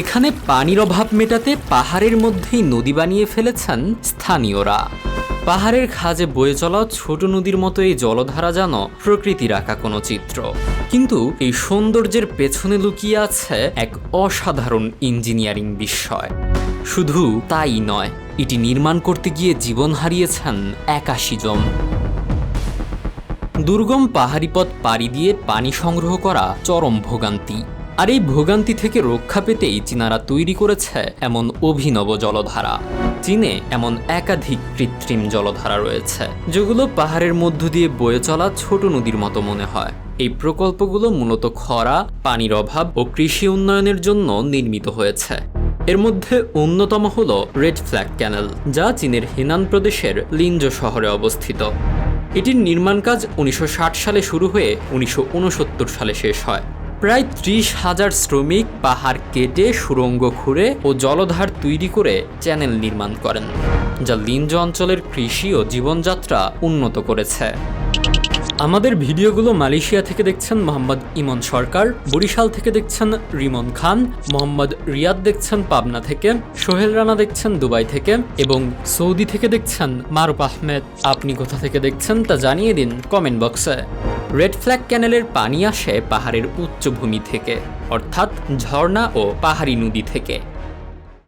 এখানে পানির অভাব মেটাতে পাহাড়ের মধ্যেই নদী বানিয়ে ফেলেছেন স্থানীয়রা। পাহাড়ের খাজে বয়ে চলা ছোট নদীর মতো এই জলধারা যেন প্রকৃতির আঁকা কোনো চিত্র। কিন্তু এই সৌন্দর্যের পেছনে লুকিয়ে আছে এক অসাধারণ ইঞ্জিনিয়ারিং বিস্ময়। শুধু তাই নয়, এটি নির্মাণ করতে গিয়ে জীবন হারিয়েছেন একাশি জন। দুর্গম পাহাড়ি পথ পাড়ি দিয়ে পানি সংগ্রহ করা চরম ভোগান্তি। আর এই ভোগান্তি থেকে রক্ষা পেতেই চীনারা তৈরি করেছে এমন অভিনব জলধারা। চীনে এমন একাধিক কৃত্রিম জলধারা রয়েছে, যেগুলো পাহাড়ের মধ্য দিয়ে বয়ে চলা ছোট নদীর মতো মনে হয়। এই প্রকল্পগুলো মূলত খরা, পানির অভাব ও কৃষি উন্নয়নের জন্য নির্মিত হয়েছে। এর মধ্যে অন্যতম হল রেড ফ্ল্যাগ ক্যানেল যা চীনের হেনান প্রদেশের লিঞ্জো শহরে অবস্থিত। এটির নির্মাণ কাজ উনিশশো ষাট সালে শুরু হয়ে উনিশশো ঊনসত্তর সালে শেষ হয়। প্রায় ত্রিশ হাজার শ্রমিক পাহাড় কেটে সুড়ঙ্গ খুঁড়ে ও জলধার তৈরি করে চ্যানেল নির্মাণ করেন, যা লিঞ্জ অঞ্চলের কৃষি ও জীবনযাত্রা উন্নত করেছে। আমাদের ভিডিওগুলো মালয়েশিয়া থেকে দেখছেন মোহাম্মদ ইমন সরকার, বরিশাল থেকে দেখছেন রিমন খান, মোহাম্মদ রিয়াদ দেখছেন পাবনা থেকে, সোহেল রানা দেখছেন দুবাই থেকে এবং সৌদি থেকে দেখছেন মারুফ আহমেদ। আপনি কোথা থেকে দেখছেন তা জানিয়ে দিন কমেন্ট বক্সে। রেড ফ্ল্যাগ ক্যানেলের পানি আসে পাহাড়ের উচ্চভূমি থেকে অর্থাৎ ঝর্ণা ও পাহাড়ি নদী থেকে।